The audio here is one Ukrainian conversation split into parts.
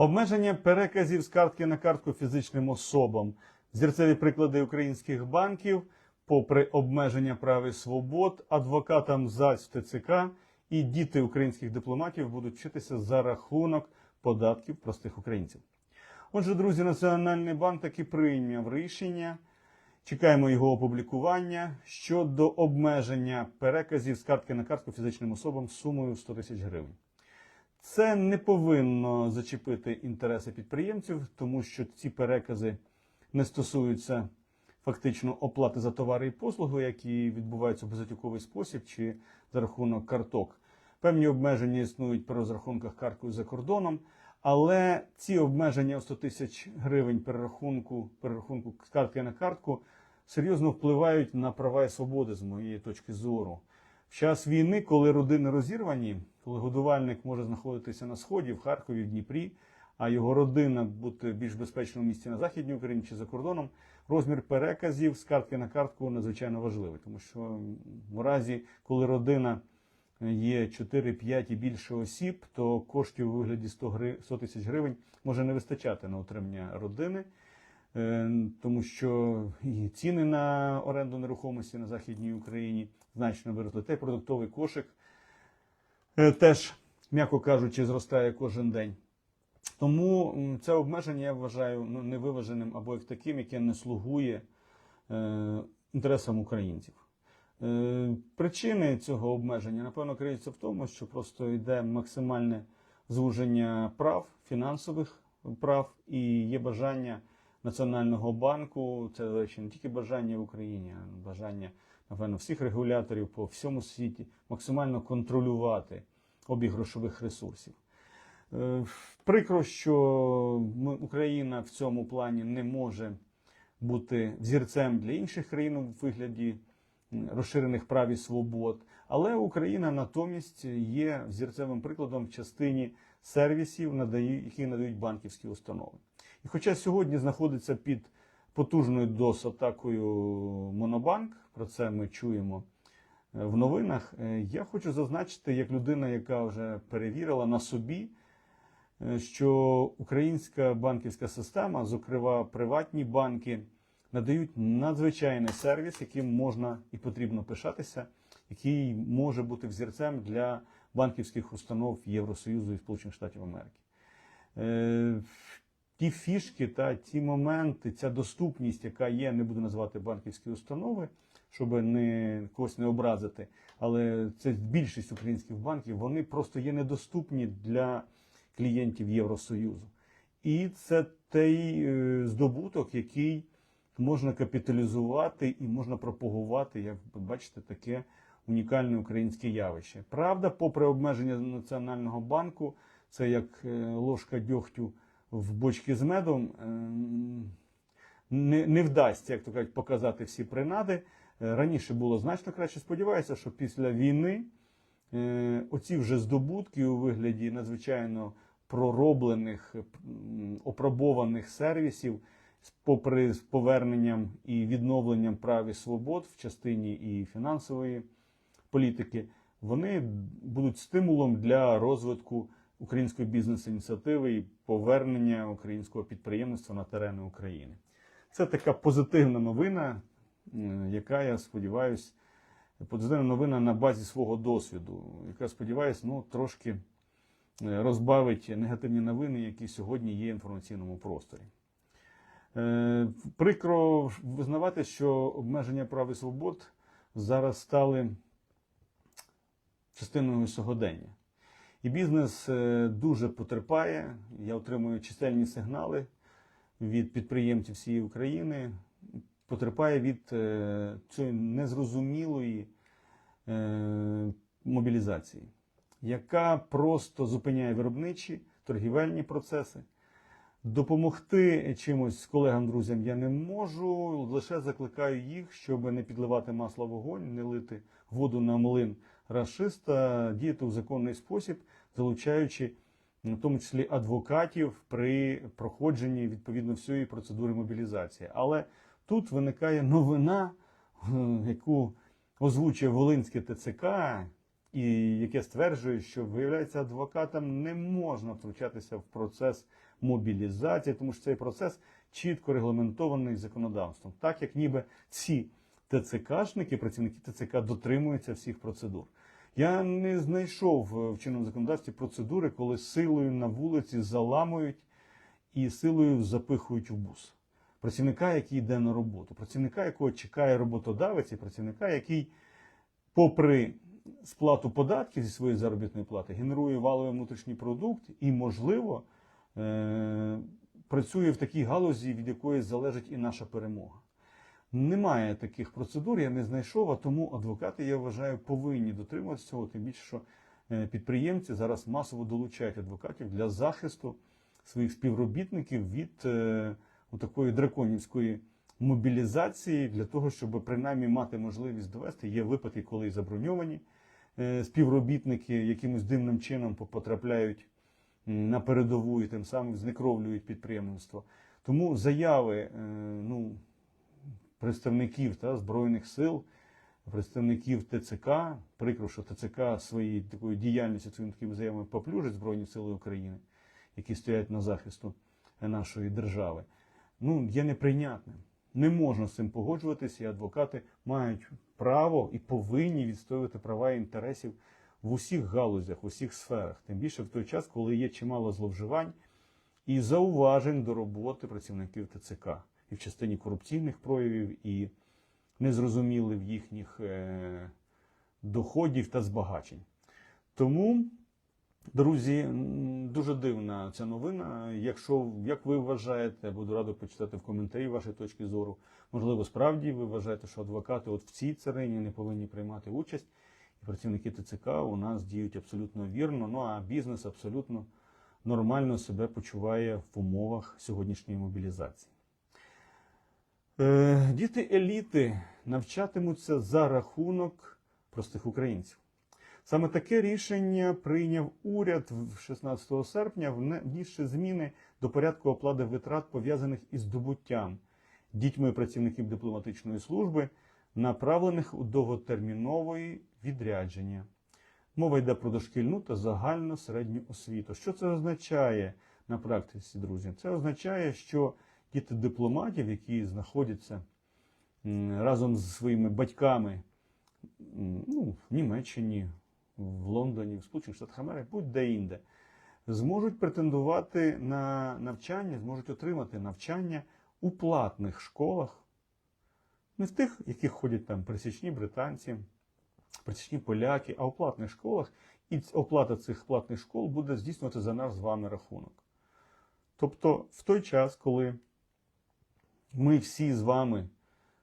Обмеження переказів з картки на картку фізичним особам. Зірцеві приклади українських банків, попри обмеження прав і свобод, адвокатам ЗАЗ в ТЦК і діти українських дипломатів будуть вчитися за рахунок податків простих українців. Отже, друзі, Національний банк таки прийняв рішення. Чекаємо його опублікування щодо обмеження переказів з картки на картку фізичним особам сумою 100 тисяч гривень. Це не повинно зачепити інтереси підприємців, тому що ці перекази не стосуються фактично оплати за товари і послуги, які відбуваються в безготівковий спосіб чи за рахунок карток. Певні обмеження існують при розрахунках карткою за кордоном, але ці обмеження у 100 тисяч гривень перерахунку, перерахунку картки на картку серйозно впливають на права і свободи з моєї точки зору. В час війни, коли родини розірвані, коли годувальник може знаходитися на сході, в Харкові, в Дніпрі, а його родина бути в більш безпечному місці на західній Україні чи за кордоном, розмір переказів з картки на картку надзвичайно важливий, тому що в разі, коли родина є 4-5 і більше осіб, то коштів у вигляді 100 гри- 100 тисяч гривень може не вистачати на утримання родини. Е, тому що і ціни на оренду нерухомості на Західній Україні значно виросли. Та й продуктовий кошик е, теж, м'яко кажучи, зростає кожен день. Тому це обмеження я вважаю ну, невиваженим або як таким, яке не слугує е, інтересам українців. Е, причини цього обмеження, напевно, криються в тому, що просто йде максимальне звуження прав, фінансових прав, і є бажання Національного банку, це до речі, не тільки бажання в Україні, а бажання, напевно, всіх регуляторів по всьому світі максимально контролювати обіг грошових ресурсів. Е, Прикро, що Україна в цьому плані не може бути взірцем для інших країн у вигляді розширених прав і свобод. Але Україна натомість є взірцевим прикладом в частині сервісів, які надають банківські установи. І хоча сьогодні знаходиться під потужною дос-атакою Монобанк, про це ми чуємо е, в новинах, е, я хочу зазначити, як людина, яка вже перевірила на собі, е, що українська банківська система, зокрема приватні банки, надають надзвичайний сервіс, яким можна і потрібно пишатися, який може бути взірцем для банківських установ Євросоюзу і Сполучених Штатів Америки. Ті фішки та ті моменти, ця доступність, яка є, не буду називати банківські установи, щоб не когось не образити, але це більшість українських банків, вони просто є недоступні для клієнтів Євросоюзу. І це той е, здобуток, який можна капіталізувати і можна пропагувати, як ви бачите, таке унікальне українське явище. Правда, попри обмеження Національного банку, це як е, ложка дьогтю в бочці з медом, ем, не, не вдасться, як то кажуть, показати всі принади. Е, Раніше було значно краще. Сподіваюся, що після війни е, оці вже здобутки у вигляді надзвичайно пророблених, опробованих сервісів, попри з поверненням і відновленням прав і свобод в частині і фінансової політики, вони будуть стимулом для розвитку української бізнес-ініціативи і повернення українського підприємництва на терени України. Це така позитивна новина, яка, я сподіваюся, позитивна новина на базі свого досвіду, яка, сподіваюся, ну, трошки е, розбавить негативні новини, які сьогодні є в інформаційному просторі. Е, Прикро визнавати, що обмеження прав і свобод зараз стали частиною сьогодення. І бізнес е, дуже потерпає. Я отримую чисельні сигнали від підприємців всієї України. Потерпає від е, цієї незрозумілої е, мобілізації, яка просто зупиняє виробничі торгівельні процеси. Допомогти чимось колегам, друзям я не можу. Лише закликаю їх, щоб не підливати масло вогонь, не лити воду на млин расиста, діяти у законний спосіб, залучаючи в тому числі адвокатів при проходженні відповідно всієї процедури мобілізації. Але тут виникає новина, е, яку озвучує Волинське ТЦК, і яке стверджує, що виявляється, адвокатам не можна втручатися в процес мобілізації, тому що цей процес чітко регламентований законодавством, так як ніби ці ТЦКшники, працівники ТЦК дотримуються всіх процедур. Я не знайшов е, в чинному законодавстві процедури, коли силою на вулиці заламують і силою запихують в бус. Працівника, який йде на роботу, працівника, якого чекає роботодавець, і працівника, який, попри сплату податків зі своєї заробітної плати, генерує валовий внутрішній продукт і, можливо, е- працює в такій галузі, від якої залежить і наша перемога. Немає таких процедур, я не знайшов, а тому адвокати, я вважаю, повинні дотримуватися цього, тим більше, що е, підприємці зараз масово долучають адвокатів для захисту своїх співробітників від е, такої драконівської мобілізації, для того, щоб принаймні мати можливість довести. Є випадки, коли заброньовані е, співробітники якимось дивним чином потрапляють на передову і тим самим знекровлюють підприємництво. Тому заяви, е, ну представників та, Збройних сил, представників ТЦК. Прикро, що ТЦК своєю такою діяльністю своїми такими заявами поплюжить Збройні Сили України, які стоять на захисту нашої держави. Ну, є неприйнятним. Не можна з цим погоджуватися, і адвокати мають право і повинні відстоювати права і інтересів в усіх галузях, в усіх сферах. Тим більше в той час, коли є чимало зловживань і зауважень до роботи працівників ТЦК і в частині корупційних проявів, і незрозумілих їхніх е, доходів та збагачень. Тому, друзі, дуже дивна ця новина. Якщо як ви вважаєте, буду радий почитати в коментарі ваші точки зору. Можливо, справді ви вважаєте, що адвокати от в цій царині не повинні приймати участь, і працівники ТЦК у нас діють абсолютно вірно. Ну а бізнес абсолютно нормально себе почуває в умовах сьогоднішньої мобілізації. Е, Діти еліти навчатимуться за рахунок простих українців. Саме таке рішення прийняв уряд 16 серпня, внісши зміни до порядку оплати витрат, пов'язаних із здобуттям дітьми працівників дипломатичної служби, направлених у довготермінової відрядження. Мова йде про дошкільну та загальну середню освіту. Що це означає на практиці, друзі? Це означає, що діти дипломатів, які знаходяться разом з своїми батьками ну, в Німеччині, в Лондоні, в Сполучених Штатах Америки, будь-де інде, зможуть претендувати на навчання, зможуть отримати навчання у платних школах, не в тих, яких ходять там пересічні британці, пересічні поляки, а у платних школах. І оплата цих платних школ буде здійснювати за наш з вами рахунок. Тобто, в той час, коли ми всі з вами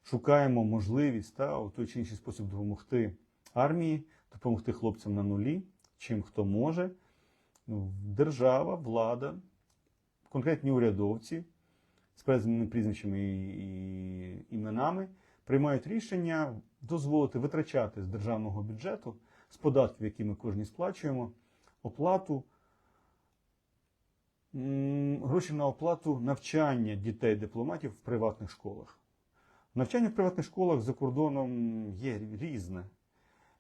шукаємо можливість та, у той чи інший спосіб допомогти армії, допомогти хлопцям на нулі, чим хто може, ну, держава, влада, конкретні урядовці з певними прізвищами і, іменами приймають рішення дозволити витрачати з державного бюджету, з податків, які ми кожні сплачуємо, оплату гроші на оплату навчання дітей дипломатів в приватних школах. Навчання в приватних школах за кордоном є різне.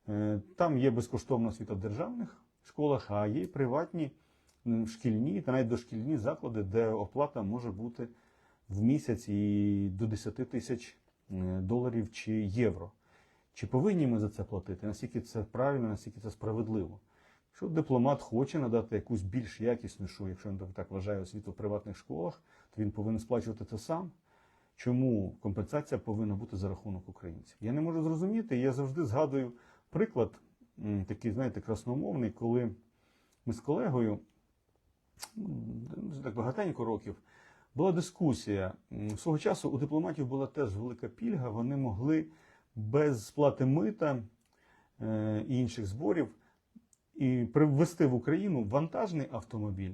Е, Там є безкоштовна освіта в державних школах, а є приватні шкільні та навіть дошкільні заклади, де оплата може бути в місяць і до 10 тисяч е, доларів чи євро. Чи повинні ми за це платити? Наскільки це правильно, наскільки це справедливо? Якщо дипломат хоче надати якусь більш якіснішу, якщо він так вважає освіту в приватних школах, то він повинен сплачувати це сам. Чому компенсація повинна бути за рахунок українців? Я не можу зрозуміти. Я завжди згадую приклад, такий, знаєте, красномовний, коли ми з колегою так багатенько років була дискусія. Свого часу у дипломатів була теж велика пільга, вони могли без сплати мита е, і інших зборів і привезти в Україну вантажний автомобіль,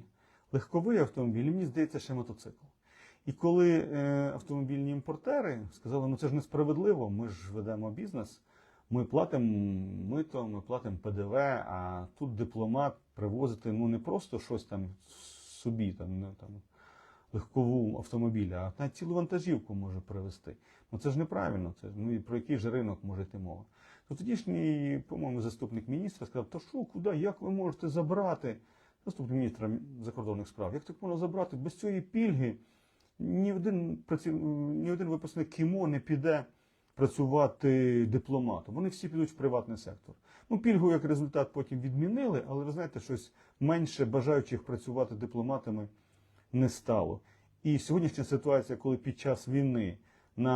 легковий автомобіль, і мені здається, ще мотоцикл. І коли е, автомобільні імпортери сказали, ну це ж несправедливо, ми ж ведемо бізнес, ми платимо мито, ми платимо ПДВ, а тут дипломат привозити ну не просто щось там собі, там, не, там легкову автомобіля, а навіть цілу вантажівку може привезти. Ну це ж неправильно. Це ж, ну і про який же ринок може йти мова? То тодішній, по-моєму, заступник міністра сказав: то що, куди, як ви можете забрати? Заступник міністра закордонних справ, як так можна забрати без цієї пільги? Ні один ні один випускник КІМО не піде працювати дипломатом. Вони всі підуть в приватний сектор. Ну, пільгу як результат потім відмінили, але ви знаєте, щось менше бажаючих працювати дипломатами не стало. І сьогоднішня ситуація, коли під час війни на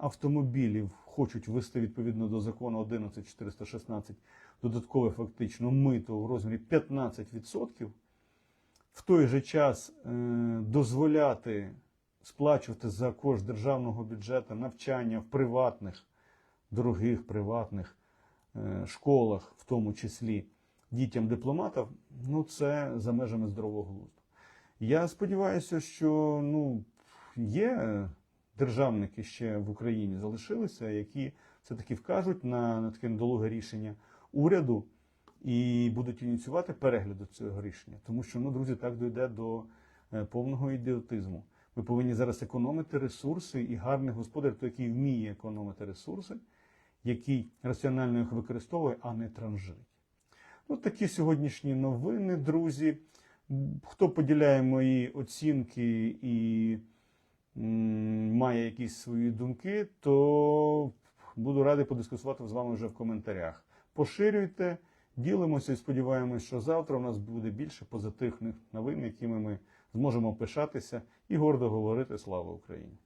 автомобілі хочуть ввести відповідно до закону 11416 додаткове фактично мито у розмірі 15%, в той же час е, дозволяти сплачувати за кошт державного бюджету навчання в приватних, дорогих приватних е, школах, в тому числі дітям дипломатів, ну це за межами здорового глузду. Я сподіваюся, що ну, є державники ще в Україні залишилися, які все-таки вкажуть на, на таке недолуге рішення уряду і будуть ініціювати перегляд цього рішення. Тому що, ну, друзі, так дійде до е, повного ідіотизму. Ми повинні зараз економити ресурси і гарний господар, той, який вміє економити ресурси, який раціонально їх використовує, а не транжирить. Ну, такі сьогоднішні новини, друзі. Хто поділяє мої оцінки і має якісь свої думки, то буду радий подискусувати з вами вже в коментарях. Поширюйте, ділимося і сподіваємось, що завтра у нас буде більше позитивних новин, якими ми зможемо пишатися і гордо говорити Слава Україні!